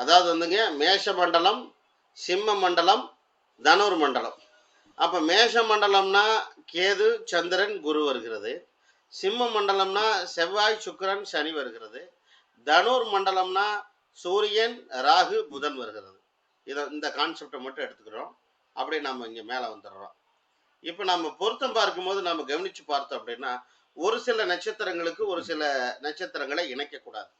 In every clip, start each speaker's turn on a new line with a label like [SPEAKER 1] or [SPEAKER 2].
[SPEAKER 1] அதாவது வந்துங்க மேஷ மண்டலம் சிம்ம மண்டலம் தனுர் மண்டலம் அப்ப மேஷ மண்டலம்னா கேது சந்திரன் குரு வருகிறது. சிம்ம மண்டலம்னா செவ்வாய் சுக்கிரன் சனி வருகிறது. தனுர் மண்டலம்னா சூரியன் ராகு புதன் வருகிறது. இதை இந்த கான்செப்டை மட்டும் எடுத்துக்கிறோம். அப்படியே நம்ம இங்கே மேலே வந்துடுறோம். இப்போ நம்ம பொருத்தம் பார்க்கும்போது நம்ம கவனிச்சு பார்த்தோம் அப்படின்னா ஒரு சில நட்சத்திரங்களுக்கு ஒரு சில நட்சத்திரங்களை இணைக்கக்கூடாது.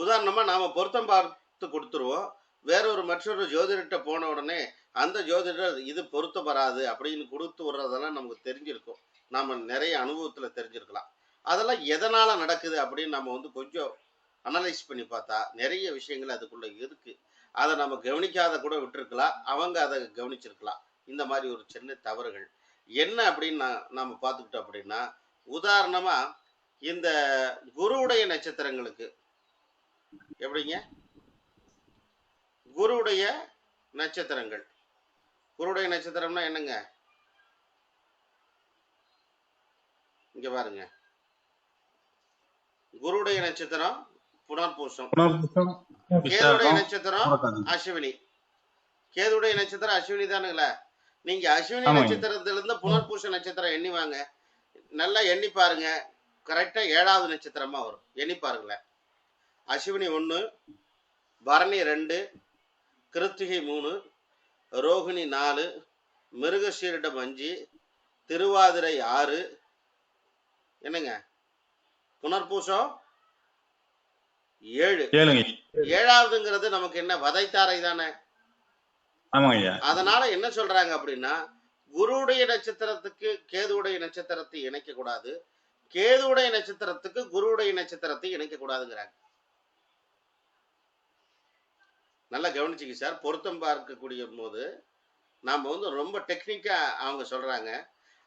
[SPEAKER 1] உதாரணமாக நாம் பொருத்தம் பார்த்து கொடுத்துருவோம். வேறொரு மற்றொரு ஜோதிடர்கிட்ட போன உடனே அந்த ஜோதிடர் இது பொருத்தம் வராது அப்படின்னு கொடுத்து விடுறதெல்லாம் நமக்கு தெரிஞ்சிருக்கும். நாம் நிறைய அனுபவத்தில் தெரிஞ்சிருக்கலாம். அதெல்லாம் எதனால் நடக்குது அப்படின்னு நம்ம வந்து கொஞ்சம் அனலைஸ் பண்ணி பார்த்தா நிறைய விஷயங்கள் அதுக்குள்ளே இருக்குது அதை நம்ம கவனிக்காத கூட விட்டுருக்கலாம். அவங்க அதை கவனிச்சிருக்கலாம். இந்த மாதிரி ஒரு சின்ன தவறுகள். என்ன அப்படின்னு நான் நாம் பார்த்துக்கிட்டோம் அப்படின்னா உதாரணமாக இந்த குருவுடைய நட்சத்திரங்களுக்கு எப்படிங்க? குருவுடைய நட்சத்திரங்கள். குருவுடைய நட்சத்திரம்னா என்னங்க? இங்க பாருங்க. குருவுடைய நட்சத்திரம் புனர்பூசம். கேதுடைய நட்சத்திரம் அஸ்வினி. கேதுடைய நட்சத்திரம் அஸ்வினி தானுங்களே. நீங்க அஸ்வினி
[SPEAKER 2] ஆமாங்க.
[SPEAKER 1] நட்சத்திரத்துல இருந்து புனர்பூச நட்சத்திரம் எண்ணி வாங்க. நல்லா எண்ணி பாருங்க. கரெக்டா ஏழாவது நட்சத்திரமா வரும். எண்ணி பாருங்களேன். அஸ்வினி ஒன்று பரணி ரெண்டு கிருத்திகை மூணு ரோகிணி நாலு மிருகசீரிடம் அஞ்சு திருவாதிரை ஆறு. என்னங்க? புனர்பூசம் ஏழு. ஏழாவதுங்கிறது நமக்கு என்ன? வதைத்தாரை தானே. அதனால என்ன சொல்றாங்க அப்படின்னா குருவுடைய நட்சத்திரத்துக்கு கேதுவுடைய நட்சத்திரத்தை இணைக்க கூடாது கேதுவுடைய நட்சத்திரத்துக்கு குருவுடைய நட்சத்திரத்தை இணைக்க கூடாதுங்கிறாங்க நல்லா கவனிச்சுங்க சார். பொருத்தம் பார்க்கக்கூடிய போது நாம் வந்து ரொம்ப டெக்னிக்கா அவங்க சொல்றாங்க.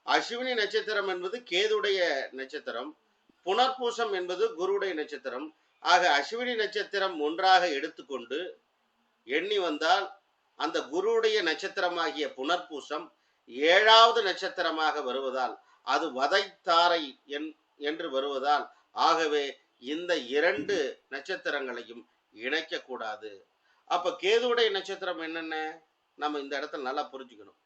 [SPEAKER 1] அஸ்வினி நட்சத்திரம் என்பது கேதுடைய நட்சத்திரம். புனர்பூசம் என்பது குருவுடைய நட்சத்திரம். ஆக அஸ்வினி நட்சத்திரம் ஒன்றாக எடுத்துக்கொண்டு எண்ணி வந்தால் அந்த குருவுடைய நட்சத்திரமாகிய புனர்பூசம் ஏழாவது நட்சத்திரமாக வருவதால் அது வதைத்தாரை என் என்று வருவதால் ஆகவே இந்த இரண்டு நட்சத்திரங்களையும் இணைக்கக்கூடாது. அப்ப கேதுவுடைய நட்சத்திரம் என்னென்ன? நம்ம இந்த இடத்துல நல்லா புரிஞ்சுக்கணும்.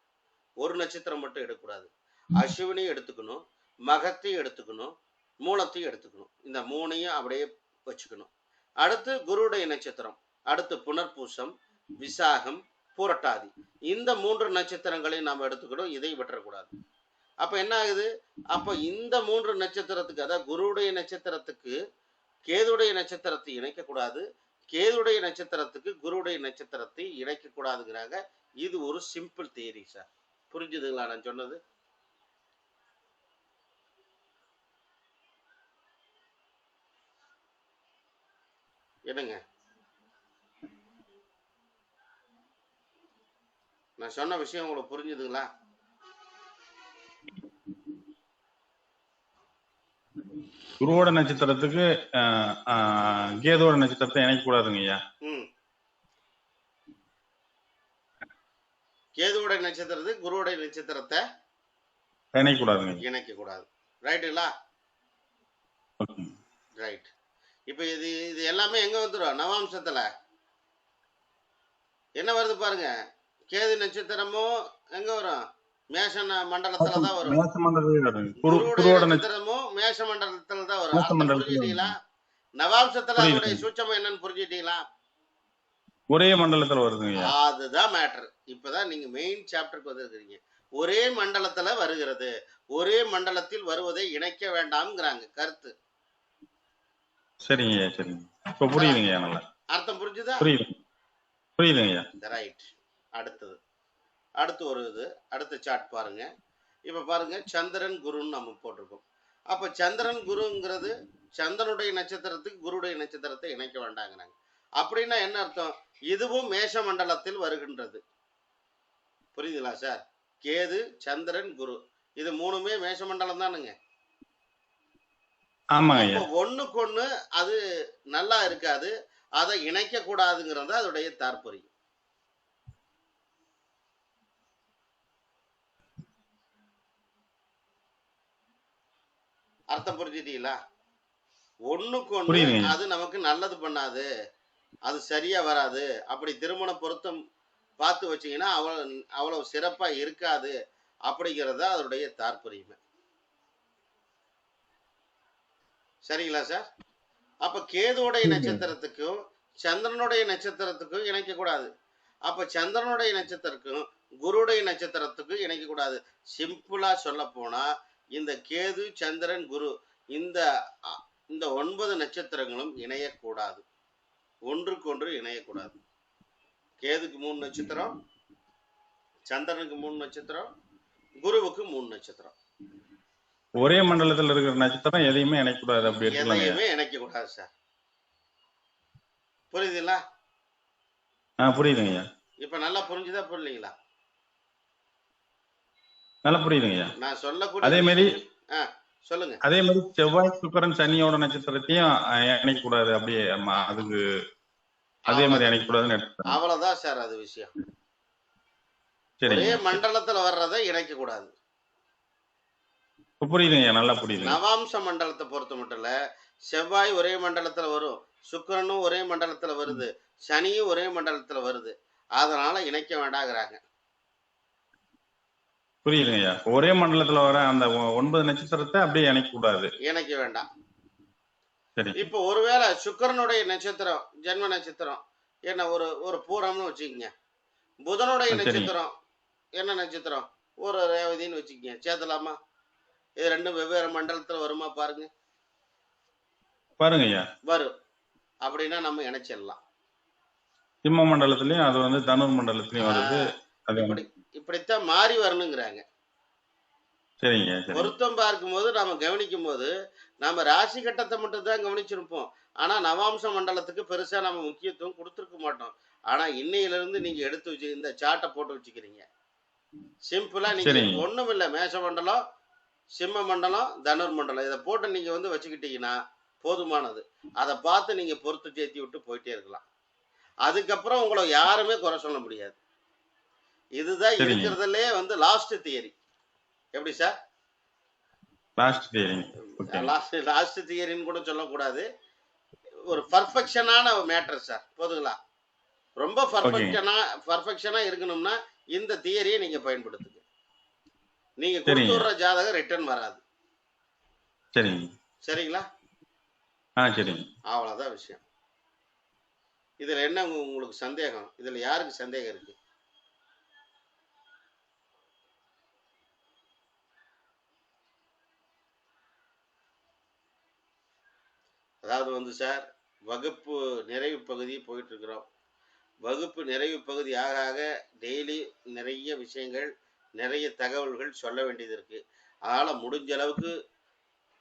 [SPEAKER 1] ஒரு நட்சத்திரம் மட்டும் எடுக்கக்கூடாது. அஸ்வினியும் எடுத்துக்கணும். மகத்தையும் எடுத்துக்கணும். மூலத்தையும் எடுத்துக்கணும். இந்த மூணையும் அப்படியே வச்சுக்கணும். அடுத்து குருவுடைய நட்சத்திரம். அடுத்து புனர்பூசம் விசாகம் பூரட்டாதி. இந்த மூன்று நட்சத்திரங்களையும் நாம் எடுத்துக்கணும். இதை விட்டுறக்கூடாது. அப்ப என்ன ஆகுது? அப்ப இந்த மூன்று நட்சத்திரத்துக்கு அதாவது குருவுடைய நட்சத்திரத்துக்கு கேதுடைய நட்சத்திரத்தை இணைக்கக்கூடாது. கேதுடைய நட்சத்திரத்துக்கு குருடைய நட்சத்திரத்தை இணைக்கக்கூடாதுங்கிறாங்க. இது ஒரு சிம்பிள் தியரி சார் புரிஞ்சுதுங்களா நான் சொன்னது? என்னங்க? நான் சொன்ன விஷயம் உங்களுக்கு புரிஞ்சுதுங்களா?
[SPEAKER 2] குருவோட நட்சத்திரத்துக்கு கேதுவோட நட்சத்திரத்தை இணைக்க கூடாதுங்க ஐயா.
[SPEAKER 1] ம். கேதுவுடைய நட்சத்திரத்துக்கு குருவுடைய நட்சத்திரத்தை
[SPEAKER 2] இணைக்க கூடாதுங்க
[SPEAKER 1] இணைக்க கூடாது ரைட்டுங்களா. ரைட் இப்போ இது இது எல்லாமே எங்க வந்துடும் நவாம்சத்துல. என்ன வருது பாருங்க? கேது நட்சத்திரமும் எங்க வரும்? மேஷ மண்டலத்துல தான் வரும்.
[SPEAKER 2] குருவோட நட்சத்திரம்
[SPEAKER 1] நட்சத்திரமும் மேஷ மண்டலத்துல தான் வரும் புரிஞ்சுட்டீங்களா? நவாம்சத்துல. அதோடைய சூட்சம் என்னன்னு புரிஞ்சுட்டீங்களா?
[SPEAKER 2] ஒரே மண்டலத்துல வருதுங்க
[SPEAKER 1] அதுதான் மேட்டர் இப்பதான் நீங்க மெயின் சாப்டருக்கு வந்திருக்கிறீங்க. ஒரே மண்டலத்துல வருகிறது. ஒரே மண்டலத்தில் வருவதை இணைக்க வேண்டாம்ங்கிறாங்க. கருத்து.
[SPEAKER 2] சரிங்க சரிங்க. இப்ப புரியுதுங்க
[SPEAKER 1] அர்த்தம் புரிஞ்சுதா?
[SPEAKER 2] புரியுது. புரியுதுங்க
[SPEAKER 1] ரைட் அடுத்தது. அடுத்து ஒரு இது. அடுத்த சார்ட் பாருங்க. இப்ப பாருங்க சந்திரன் குருன்னு நம்ம போட்டிருக்கோம். அப்ப சந்திரன் குருங்கிறது சந்திரனுடைய நட்சத்திரத்துக்கு குருடைய நட்சத்திரத்தை இணைக்க வேண்டாங்கிறாங்க. அப்படின்னா என்ன அர்த்தம்? இதுவும் மேஷ மண்டலத்தில் வருகின்றது. புரியுதுங்களா சார்? கேது சந்திரன் குரு. இது மூணுமே மேஷ மண்டலம் தானுங்க ஒண்ணுக்கு ஒண்ணு அது நல்லா இருக்காது. அதை இணைக்க கூடாதுங்கிறது அதோடைய தாற்பயம். அர்த்தம் புரிஞ்சுட்டீங்களா ஒண்ணுக்கு ஒண்ணு. அது நமக்கு நல்லது பண்ணாது. அது சரியா வராது. அப்படி திருமண பொருத்தம் பார்த்து வச்சீங்கன்னா அவ்வளவு அவ்வளவு சிறப்பா இருக்காது அப்படிங்கிறது தான் அதனுடைய தாற்பயமே. சரிங்களா சார்? அப்ப கேதுவுடைய. நட்சத்திரத்துக்கும் சந்திரனுடைய நட்சத்திரத்துக்கும் இணைக்க கூடாது. அப்ப சந்திரனுடைய நட்சத்திரத்துக்கும் குருடைய நட்சத்திரத்துக்கும் இணைக்க கூடாது. சிம்பிளா சொல்ல போனா இந்த கேது சந்திரன் குரு இந்த இந்த ஒன்பது நட்சத்திரங்களும் இணையக்கூடாது. ஒன்றுக்கொன்று இணையக்கூடாது. கேதுக்கு மூணு நட்சத்திரம் சந்திரனுக்கு மூணு நட்சத்திரம் குருவுக்கு மூணு நட்சத்திரம்.
[SPEAKER 2] ஒரே மண்டலத்துல இருக்கிற நட்சத்திரம் எதையுமே இணைக்கக்கூடாது அப்படி
[SPEAKER 1] எதையுமே இணைக்க கூடாது சார் புரியுதுங்களா?
[SPEAKER 2] ஆ புரியுதுங்க
[SPEAKER 1] இப்ப நல்லா புரிஞ்சுதா புரியலீங்களா?
[SPEAKER 2] நல்லா புரியுதுங்க ஐயா
[SPEAKER 1] நான் சொல்லக்கூடிய
[SPEAKER 2] அதே மாதிரி
[SPEAKER 1] சொல்லுங்க.
[SPEAKER 2] அதே மாதிரி செவ்வாய் சுக்கரன் சனியோட நட்சத்திரத்தையும் அஹ், இணைக்கக்கூடாது. அப்படியே அதுக்கு அதே மாதிரி இணைக்கக்கூடாதுன்னு எடுத்துக்கிறேன்
[SPEAKER 1] அவ்வளவுதான் சார் அது விஷயம். ஒரே மண்டலத்துல வர்றதை இணைக்க கூடாது
[SPEAKER 2] புரியுதுங்க நல்லா புரியுதுங்க.
[SPEAKER 1] நவாம்ச மண்டலத்தை பொறுத்த மட்டும் இல்ல செவ்வாய் ஒரே மண்டலத்துல வரும் சுக்கிரனும் ஒரே மண்டலத்துல வருது சனியும் ஒரே மண்டலத்துல வருது. அதனால இணைக்க வேண்டாங்கிறாங்க.
[SPEAKER 2] புரியுதுங்க ஐயா ஒரே மண்டலத்துல வர அந்த ஒன்பது நட்சத்திரத்தை அப்படியே இணைக்கக்கூடாது.
[SPEAKER 1] இணைக்க வேண்டாம்.
[SPEAKER 2] சரி.
[SPEAKER 1] இப்போ ஒருவேளை சுக்கிரனுடைய நட்சத்திரம் ஜென்ம நட்சத்திரம் என்ன ஒரு ஒரு பூரம்னு வச்சுக்கோங்க. புதனுடைய. நட்சத்திரம் என்ன நட்சத்திரம்? ஒரு ரேவதின்னு வச்சுக்கோங்க. சேர்த்தலாமா இது ரெண்டும் வெவ்வேறு மண்டலத்துல வருமா பாருங்க.
[SPEAKER 2] பாருங்க ஐயா
[SPEAKER 1] வரும். அப்படின்னா நம்ம இணைச்சிடலாம்.
[SPEAKER 2] சிம்ம மண்டலத்திலயும் அது வந்து தனுர் மண்டலத்திலயும் வருது. அது
[SPEAKER 1] இப்படித்தான் மாறி வரணுங்கிறாங்க. பொருத்தம் பார்க்கும்போது நாம கவனிக்கும் போது நாம ராசி கட்டத்தை மட்டும் தான் கவனிச்சிருப்போம். ஆனா நவாம்ச மண்டலத்துக்கு பெருசா நம்ம முக்கியத்துவம் கொடுத்துருக்க மாட்டோம். ஆனா இன்னையில இருந்து நீங்க எடுத்து வச்சு இந்த சார்ட்டை போட்டு வச்சுக்கிறீங்க. சிம்பிளா நீங்க. ஒண்ணும் இல்ல மேஷ மண்டலம் சிம்ம மண்டலம் தனுர் மண்டலம் இதை போட்டு நீங்க வந்து வச்சுக்கிட்டீங்கன்னா போதுமானது. அதை பார்த்து நீங்க பொறுத்து சேர்த்தி விட்டு போயிட்டே இருக்கலாம். அதுக்கப்புறம் உங்களை யாருமே குறை சொல்ல முடியாது. இதுதான். இருக்கிறதுலே வந்து லாஸ்ட் தியரி எப்படி sir
[SPEAKER 2] last okay
[SPEAKER 1] last last தியரின்னு கூட சொல்லக்கூடாது. ஒரு பர்ஃபெக்ஷனான மேட்டர் சார் போதுங்களா? ரொம்ப பர்ஃபெக்ஷனா பர்ஃபெக்ஷனா இருக்கணும்னா இந்த தியரியை நீங்க பயன்படுத்துங்க. நீங்க
[SPEAKER 2] சரிங்க.
[SPEAKER 1] கொடுத்து விடுற ஜாதகம் ரிட்டர்ன் வராது.
[SPEAKER 2] சரிங்க.
[SPEAKER 1] சரிங்களா?
[SPEAKER 2] ஆ சரிங்க.
[SPEAKER 1] அவ்வளவுதான் விஷயம். இதுல என்ன உங்க- உங்களுக்கு சந்தேகம்? இதுல யாருக்கு சந்தேகம் இருக்கு? அதாவது வந்து சார் வகுப்பு நிறைவு பகுதி போயிட்டு இருக்கிறோம் வகுப்பு நிறைவு பகுதி ஆக ஆக டெய்லி நிறைய விஷயங்கள் நிறைய தகவல்கள் சொல்ல வேண்டியது இருக்கு. அதனால் முடிஞ்ச அளவுக்கு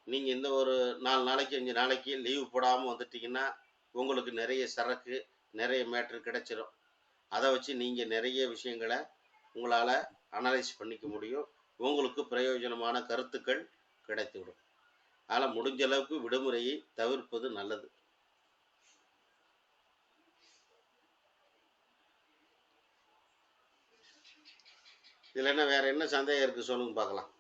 [SPEAKER 1] நீங்கள் இந்த ஒரு நாலு நாளைக்கு அஞ்சு நாளைக்கு லீவு போடாமல் வந்துட்டீங்கன்னா உங்களுக்கு நிறைய சரக்கு நிறைய மேட்ரு கிடைச்சிரும். அதை வச்சு நீங்கள் நிறைய விஷயங்களை உங்களால் அனலைஸ் பண்ணிக்க முடியும். உங்களுக்கு பிரயோஜனமான கருத்துக்கள் கிடைத்துவிடும். ஆனால் முடிஞ்ச அளவுக்கு விடுமுறையை தவிர்ப்பது நல்லது. இதில் என்ன வேற என்ன சந்தேகம் இருக்கு? சொல்லுங்க பார்க்கலாம்.